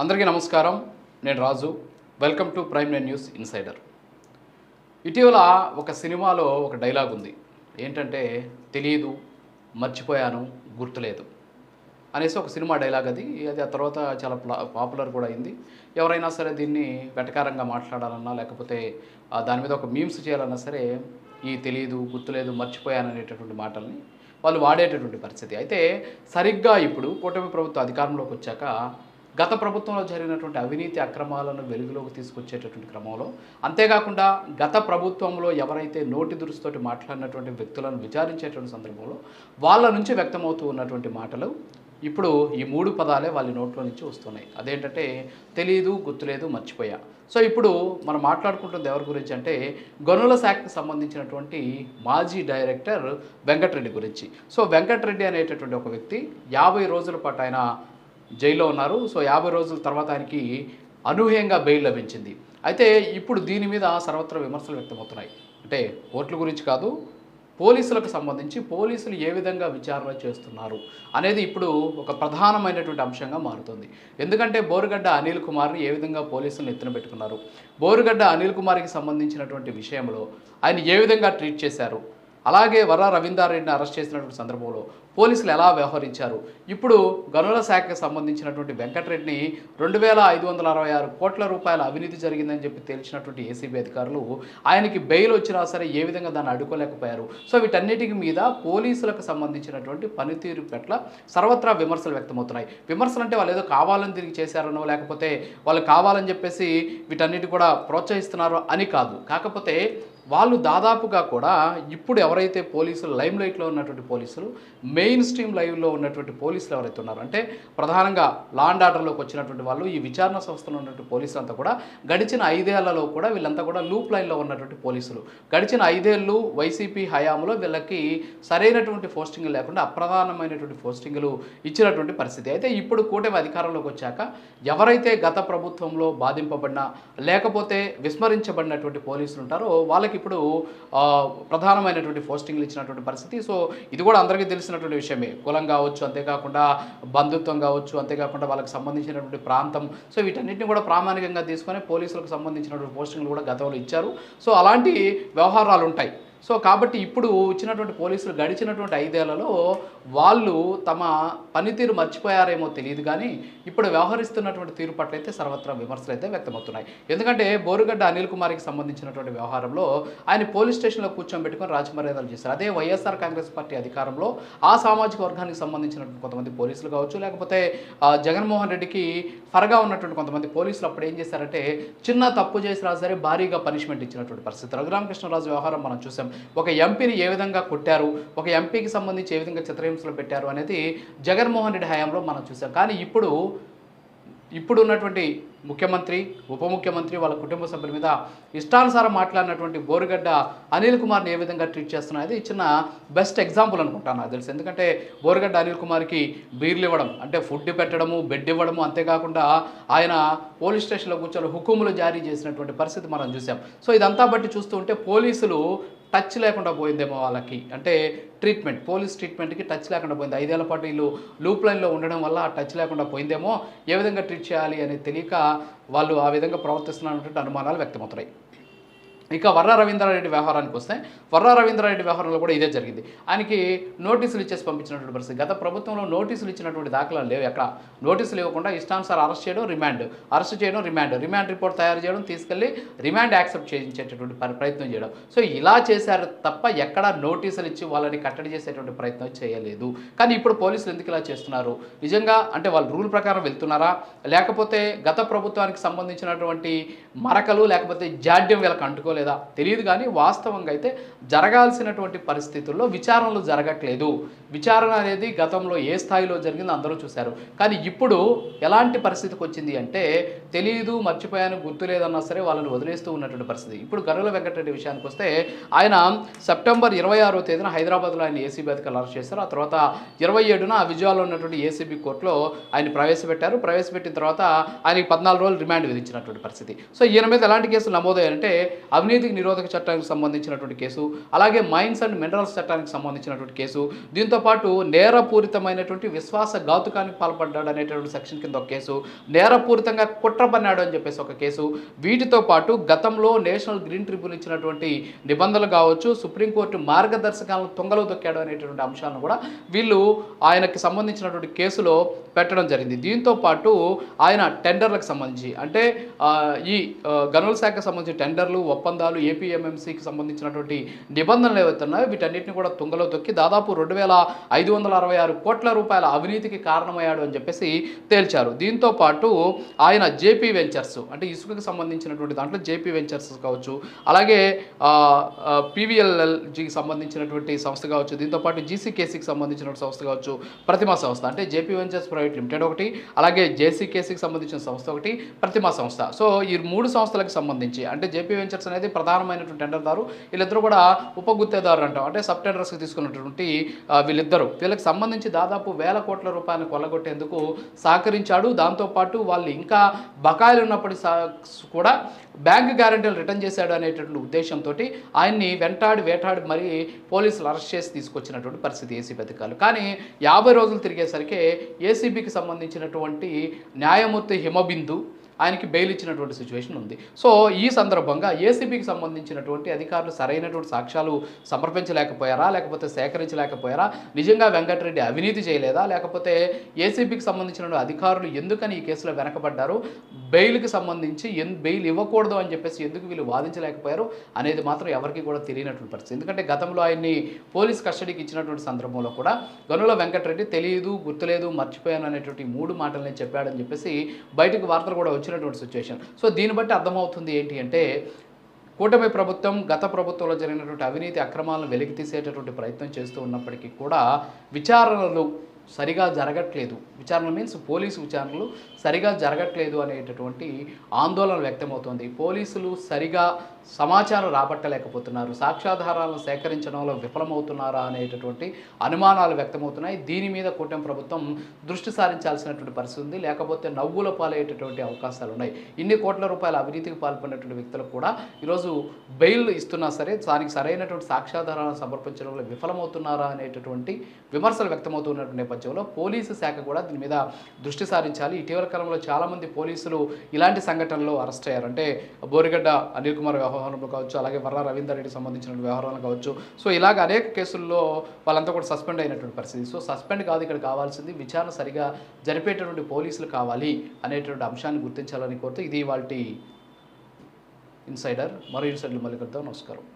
అందరికీ నమస్కారం. నేను Raju. Welcome to Prime Nine News Insider ఇటీవల ఒక సినిమాలో ఒక డైలాగ్ ఉంది. ఏంటంటే తెలియదు మర్చిపోయాను గుర్తులేదు అనేసి ఒక సినిమా డైలాగ్ అది. అది ఆ తర్వాత చాలా ప్లా- పాపులర్ కూడా అయింది. ఎవరైనా సరే దీన్ని వెటకారంగా మాట్లాడాలన్నా లేకపోతే దాని మీద ఒక మీమ్స్ చేయాలన్నా సరే ఈ తెలియదు గుర్తులేదు మర్చిపోయాను అనేటటువంటి మాటల్ని వాళ్ళు వాడేటటువంటి పరిస్థితి. అయితే సరిగ్గా ఇప్పుడు కూటమి ప్రభుత్వం అధికారంలోకి వచ్చాక గత ప్రభుత్వంలో జరిగినటువంటి అవినీతి అక్రమాలను వెలుగులోకి తీసుకొచ్చేటటువంటి క్రమంలో అంతేకాకుండా గత ప్రభుత్వంలో ఎవరైతే నోటి దురుసుతోటి మాట్లాడినటువంటి వ్యక్తులను విచారించేటువంటి సందర్భంలో వాళ్ళ నుంచి వ్యక్తమవుతూ ఉన్నటువంటి మాటలు ఇప్పుడు ఈ మూడు పదాలే వాళ్ళ నోట్లో నుంచి వస్తున్నాయి. అదేంటంటే తెలియదు గుర్తులేదు మర్చిపోయా. సో ఇప్పుడు మనం మాట్లాడుకుంటుంది ఎవరి గురించి అంటే గనుల శాఖకు సంబంధించినటువంటి మాజీ డైరెక్టర్ వెంకటరెడ్డి గురించి. సో వెంకటరెడ్డి అనేటటువంటి ఒక వ్యక్తి యాభై రోజుల పాటు ఆయన జైల్లో ఉన్నారు. సో యాభై రోజుల తర్వాత ఆయనకి అనూహ్యంగా బెయిల్ లభించింది. అయితే ఇప్పుడు దీని మీద సర్వత్ర విమర్శలు వ్యక్తమవుతున్నాయి. అంటే కోర్టుల గురించి కాదు పోలీసులకు సంబంధించి పోలీసులు ఏ విధంగా విచారణ చేస్తున్నారు అనేది ఇప్పుడు ఒక ప్రధానమైనటువంటి అంశంగా మారుతుంది. ఎందుకంటే బోరుగడ్డ అనిల్ కుమార్ని ఏ విధంగా పోలీసులు ఎత్తున పెట్టుకున్నారు? బోరుగడ్డ అనిల్ కుమార్కి సంబంధించినటువంటి విషయంలో ఆయన ఏ విధంగా ట్రీట్ చేశారు? అలాగే వర రవీందారెడ్డిని అరెస్ట్ చేసినటువంటి సందర్భంలో పోలీసులు ఎలా వ్యవహరించారు? ఇప్పుడు గనుల శాఖకు సంబంధించినటువంటి వెంకటరెడ్డిని రెండు వేల ఐదు వందల అరవై ఆరు కోట్ల రూపాయల అవినీతి జరిగిందని చెప్పి తేల్చినటువంటి ఏసీబీ అధికారులు ఆయనకి బెయిల్ వచ్చినా సరే ఏ విధంగా దాన్ని అడ్డుకోలేకపోయారు. సో వీటన్నిటికి మీద పోలీసులకు సంబంధించినటువంటి పనితీరు పట్ల సర్వత్రా విమర్శలు వ్యక్తమవుతున్నాయి. విమర్శలు అంటే వాళ్ళు ఏదో కావాలని తిరిగి చేశారనో లేకపోతే వాళ్ళు కావాలని చెప్పేసి వీటన్నిటి కూడా ప్రోత్సహిస్తున్నారు అని కాదు. కాకపోతే వాళ్ళు దాదాపుగా కూడా ఇప్పుడు ఎవరైతే పోలీసులు లైమ్ లైట్లో ఉన్నటువంటి పోలీసులు మెయిన్ స్ట్రీమ్ లైవ్లో ఉన్నటువంటి పోలీసులు ఎవరైతే ఉన్నారో అంటే ప్రధానంగా లా అండ్ ఆర్డర్లోకి వచ్చినటువంటి వాళ్ళు ఈ విచారణ సంస్థలో ఉన్నటువంటి పోలీసులు అంతా కూడా గడిచిన ఐదేళ్ళలో కూడా వీళ్ళంతా కూడా లూప్ లైన్లో ఉన్నటువంటి పోలీసులు. గడిచిన ఐదేళ్ళు వైసీపీ హయాంలో వీళ్ళకి సరైనటువంటి పోస్టింగ్లు లేకుండా అప్రధానమైనటువంటి పోస్టింగ్లు ఇచ్చినటువంటి పరిస్థితి. అయితే ఇప్పుడు కూటమి అధికారంలోకి వచ్చాక ఎవరైతే గత ప్రభుత్వంలో బాధింపబడిన లేకపోతే విస్మరించబడినటువంటి పోలీసులు ఉంటారో వాళ్ళకి ఇప్పుడు ప్రధానమైనటువంటి పోస్టింగ్లు ఇచ్చినటువంటి పరిస్థితి. సో ఇది కూడా అందరికీ తెలిసినటువంటి విషయమే. కులం కావచ్చు అంతేకాకుండా బంధుత్వం కావచ్చు అంతేకాకుండా వాళ్ళకి సంబంధించినటువంటి ప్రాంతం. సో వీటన్నిటిని కూడా ప్రామాణికంగా తీసుకొని పోలీసులకు సంబంధించినటువంటి పోస్టింగ్లు కూడా గతంలో ఇచ్చారు. సో అలాంటి వ్యవహారాలు ఉంటాయి. సో కాబట్టి ఇప్పుడు ఇచ్చినటువంటి పోలీసులు గడిచినటువంటి ఐదేళ్ళలో వాళ్ళు తమ పనితీరు మర్చిపోయారేమో తెలియదు కానీ ఇప్పుడు వ్యవహరిస్తున్నటువంటి తీరు పట్ల అయితే సర్వత్రా విమర్శలు అయితే వ్యక్తమవుతున్నాయి. ఎందుకంటే బోరుగడ్డ అనిల్ కుమార్కి సంబంధించినటువంటి వ్యవహారంలో ఆయన పోలీస్ స్టేషన్లో కూర్చోబెట్టుకుని రాజమర్యాదలు చేశారు. అదే వైఎస్ఆర్ కాంగ్రెస్ పార్టీ అధికారంలో ఆ సామాజిక వర్గానికి సంబంధించినటువంటి కొంతమంది పోలీసులు కావచ్చు లేకపోతే జగన్మోహన్ రెడ్డికి ఫరగా ఉన్నటువంటి కొంతమంది పోలీసులు అప్పుడు ఏం చేశారంటే చిన్న తప్పు చేసినా సరే భారీగా పనిష్మెంట్ ఇచ్చినటువంటి పరిస్థితి. రఘురామకృష్ణరాజు వ్యవహారం మనం చూసాం. ఒక ఎంపీని ఏ విధంగా కొట్టారు? ఒక ఎంపీకి సంబంధించి ఏ విధంగా చిత్రహింసలు పెట్టారు? అనేది జగన్మోహన్ రెడ్డి హయాంలో మనం చూసాం. కానీ ఇప్పుడు ఇప్పుడు ఉన్నటువంటి ముఖ్యమంత్రి ఉప ముఖ్యమంత్రి వాళ్ళ కుటుంబ సభ్యుల మీద ఇష్టానుసారం మాట్లాడినటువంటి బోరుగడ్డ అనిల్ కుమార్ని ఏ విధంగా ట్రీట్ చేస్తున్నది చిన్న బెస్ట్ ఎగ్జాంపుల్ అనుకుంటాను నాకు తెలుసు. ఎందుకంటే బోరుగడ్డ అనిల్ కుమార్కి బీర్లు ఇవ్వడం అంటే ఫుడ్ పెట్టడము బెడ్ ఇవ్వడము అంతేకాకుండా ఆయన పోలీస్ స్టేషన్లో కూర్చొని హుకుములు జారీ చేసినటువంటి పరిస్థితి మనం చూసాం. సో ఇదంతా బట్టి చూస్తూ ఉంటే పోలీసులు టచ్ లేకుండా పోయిందేమో వాళ్ళకి. అంటే ట్రీట్మెంట్ పోలీస్ ట్రీట్మెంట్కి టచ్ లేకుండా పోయింది. ఐదేళ్ళ పాటు వీళ్ళు లూప్ లైన్లో ఉండడం వల్ల ఆ టచ్ లేకుండా పోయిందేమో ఏ విధంగా ట్రీట్ చేయాలి అనేది తెలియక వాళ్ళు ఆ విధంగా ప్రవర్తిస్తున్నటువంటి అనుమానాలు వ్యక్తమవుతున్నాయి. ఇక వర్ర రవీంద్రారెడ్డి వ్యవహారానికి వస్తే వర్ర రవీంద్రారెడ్డి వ్యవహారంలో కూడా ఇదే జరిగింది. ఆయనకి నోటీసులు ఇచ్చేసి పంపించినటువంటి పరిస్థితి. గత ప్రభుత్వంలో నోటీసులు ఇచ్చినటువంటి దాఖలాలు లేవు ఎక్కడ? నోటీసులు ఇవ్వకుండా ఇష్టానుసారం అరెస్ట్ చేయడం రిమాండ్. అరెస్ట్ చేయడం రిమాండ్. రిమాండ్ రిపోర్ట్ తయారు చేయడం తీసుకెళ్ళి రిమాండ్ యాక్సెప్ట్ చేయించేటటువంటి ప్రయత్నం చేయడం. సో ఇలా చేశారు తప్ప ఎక్కడ నోటీసులు ఇచ్చి వాళ్ళని కట్టడి చేసేటువంటి ప్రయత్నం చేయలేదు. కానీ ఇప్పుడు పోలీసులు ఎందుకు ఇలా చేస్తున్నారు? నిజంగా అంటే వాళ్ళు రూల్ ప్రకారం వెళ్తున్నారా? లేకపోతే గత ప్రభుత్వానికి సంబంధించినటువంటి మరకలు లేకపోతే జాడ్యం వీళ్ళకి అంటుకోలేదు? లేదా? తెలియదు కానీ వాస్తవంగా అయితే జరగాల్సినటువంటి పరిస్థితుల్లో విచారణలు జరగట్లేదు. విచారణ అనేది గతంలో ఏ స్థాయిలో జరిగిందో అందరూ చూశారు. కానీ ఇప్పుడు ఎలాంటి పరిస్థితికి వచ్చింది అంటే తెలియదు మర్చిపోయాను గుర్తు లేదన్నా సరే వాళ్ళని వదిలేస్తూ ఉన్నటువంటి పరిస్థితి. ఇప్పుడు గరుల వెంకటరెడ్డి విషయానికి వస్తే ఆయన సెప్టెంబర్ ఇరవై ఆరో తేదీన హైదరాబాద్లో ఆయన ఏసీబీ అధికారులు అరెస్ట్ చేశారు. ఆ తర్వాత ఇరవై ఏడున విజయవాడలో ఉన్నటువంటి ఏసీబీ కోర్టులో ఆయన ప్రవేశపెట్టారు. ప్రవేశపెట్టిన తర్వాత ఆయనకి పద్నాలుగు రోజులు రిమాండ్ విధించినటువంటి పరిస్థితి. సో ఈయన మీద ఎలాంటి కేసులు నమోదయ్యాయంటే అవినీతి అవినీతికి నిరోధక చట్టానికి సంబంధించినటువంటి కేసు అలాగే మైన్స్ అండ్ మినరల్స్ చట్టానికి సంబంధించినటువంటి కేసు దీంతో పాటు నేరపూరితమైనటువంటి విశ్వాస ఘాతుకానికి పాల్పడ్డాడు అనేటటువంటి సెక్షన్ కింద ఒక కేసు నేరపూరితంగా కుట్ర పన్నాడు అని చెప్పేసి ఒక కేసు వీటితో పాటు గతంలో నేషనల్ గ్రీన్ ట్రిబ్యునల్ ఇచ్చినటువంటి నిబంధనలు కావచ్చు సుప్రీంకోర్టు మార్గదర్శకాలను తొంగలో తొక్కాడు అనేటువంటి అంశాలను కూడా వీళ్ళు ఆయనకి సంబంధించినటువంటి కేసులో పెట్టడం జరిగింది. దీంతో పాటు ఆయన టెండర్లకు సంబంధించి అంటే ఈ గనుల శాఖకు సంబంధించి టెండర్లు ఒప్పందాలు ఏపీఎంఎంసీకి సంబంధించినటువంటి నిబంధనలు ఏవైతున్నాయో వీటన్నిటిని కూడా తుంగలో తొక్కి దాదాపు రెండు వేల ఐదు వందల అరవై ఆరు కోట్ల రూపాయల అవినీతికి కారణమయ్యాడు అని చెప్పేసి తేల్చారు. దీంతో పాటు ఆయన జేపీ వెంచర్స్ అంటే ఇసుకకి సంబంధించినటువంటి దాంట్లో జేపీ వెంచర్స్ కావచ్చు అలాగే పీవీఎల్ఎల్జీకి సంబంధించినటువంటి సంస్థ కావచ్చు దీంతో పాటు జీసీకేసీకి సంబంధించిన సంస్థ కావచ్చు ప్రతిమా సంస్థ అంటే జేపీ వెంచర్స్ ప్రైవేట్ లిమిటెడ్ ఒకటి అలాగే జేసీకేసీకి సంబంధించిన సంస్థ ఒకటి ప్రతిమా సంస్థ. సో ఈ మూడు సంస్థలకు సంబంధించి అంటే జేపీ వెంచర్స్ అనేది ప్రధానమైనటువంటి టెండర్దారు వీళ్ళిద్దరూ కూడా ఉపగుత్తేదారు అంటాం. అంటే సబ్ టెండర్స్కి తీసుకున్నటువంటి వీళ్ళిద్దరూ వీళ్ళిద్దరు. వీళ్ళకి సంబంధించి దాదాపు వేల కోట్ల రూపాయలను కొల్లగొట్టేందుకు సహకరించాడు. దాంతోపాటు వాళ్ళు ఇంకా బకాయిలు ఉన్నప్పటి కూడా బ్యాంక్ గ్యారంటీలు రిటర్న్ చేశాడు అనేటటువంటి ఉద్దేశంతో ఆయన్ని వెంటాడి వేటాడి మరి పోలీసులు అరెస్ట్ చేసి తీసుకొచ్చినటువంటి పరిస్థితి ఏసీబీ అధికారులు. కానీ యాభై రోజులు తిరిగేసరికి ఏసీబీకి సంబంధించినటువంటి న్యాయమూర్తి హిమబిందు ఆయనకి బెయిల్ ఇచ్చినటువంటి సిచ్యువేషన్ ఉంది. సో ఈ సందర్భంగా ఏసీబీకి సంబంధించినటువంటి అధికారులు సరైనటువంటి సాక్ష్యాలు సమర్పించలేకపోయారా? లేకపోతే సేకరించలేకపోయారా? నిజంగా వెంకటరెడ్డి అవినీతి చేయలేదా? లేకపోతే ఏసీబీకి సంబంధించిన అధికారులు ఎందుకని ఈ కేసులో వెనకబడ్డారు? బెయిల్కి సంబంధించి ఎన్ బెయిల్ ఇవ్వకూడదు అని చెప్పేసి ఎందుకు వీళ్ళు వాదించలేకపోయారు? అనేది మాత్రం ఎవరికి కూడా తెలియనటువంటి పరిస్థితి. ఎందుకంటే గతంలో ఆయన్ని పోలీస్ కస్టడీకి ఇచ్చినటువంటి సందర్భంలో కూడా గనుల వెంకటరెడ్డి తెలియదు గుర్తులేదు మర్చిపోయాను అనేటువంటి మూడు మాటలు చెప్పాడని చెప్పేసి బయటకు వార్తలు కూడా వచ్చి వచ్చినటువంటి సిచ్యువేషన్ సో దీన్ని బట్టి అర్థమవుతుంది ఏంటి అంటే కూటమి ప్రభుత్వం గత ప్రభుత్వంలో జరిగినటువంటి అవినీతి అక్రమాలను వెలికి తీసేటటువంటి ప్రయత్నం చేస్తూ ఉన్నప్పటికీ కూడా విచారణలు సరిగా జరగట్లేదు. విచారణ మీన్స్ పోలీసు విచారణలు సరిగా జరగట్లేదు అనేటటువంటి ఆందోళన వ్యక్తమవుతోంది. పోలీసులు సరిగా సమాచారం రాబట్టలేకపోతున్నారు. సాక్ష్యాధారాలను సేకరించడంలో విఫలమవుతున్నారా అనేటటువంటి అనుమానాలు వ్యక్తమవుతున్నాయి. దీని మీద కూటమి ప్రభుత్వం దృష్టి సారించాల్సినటువంటి పరిస్థితి ఉంది. లేకపోతే నవ్వుల పాలయ్యేటటువంటి అవకాశాలు ఉన్నాయి. ఇన్ని కోట్ల రూపాయల అవినీతికి పాల్పడినటువంటి వ్యక్తులకు కూడా ఈరోజు బెయిల్ ఇస్తున్నా సరే దానికి సరైనటువంటి సాక్ష్యాధారాలను సమర్పించడంలో విఫలమవుతున్నారా అనేటటువంటి విమర్శలు వ్యక్తమవుతున్నటువంటి నేపథ్యంలో పోలీసు శాఖ కూడా దీని మీద దృష్టి సారించాలి. ఇటీవల కాలంలో చాలామంది పోలీసులు ఇలాంటి సంఘటనలో అరెస్ట్ అయ్యారు. అంటే బోరిగడ్డ అనిల్ కుమార్ వ్యవహారంలో కావచ్చు అలాగే వర్ర రవీందర్ రెడ్డి సంబంధించిన వ్యవహారాలు కావచ్చు. సో ఇలాగ అనేక కేసుల్లో వాళ్ళంతా కూడా సస్పెండ్ అయినటువంటి పరిస్థితి. సో సస్పెండ్ కాదు ఇక్కడ కావాల్సింది విచారణ సరిగా జరిపేటటువంటి పోలీసులు కావాలి అనేటువంటి అంశాన్ని గుర్తించాలని కోరుతూ ఇది వాళ్ళ ఇన్సైడర్ మరో ఇన్సైడర్ మళ్ళీ కలుద్దాం. నమస్కారం.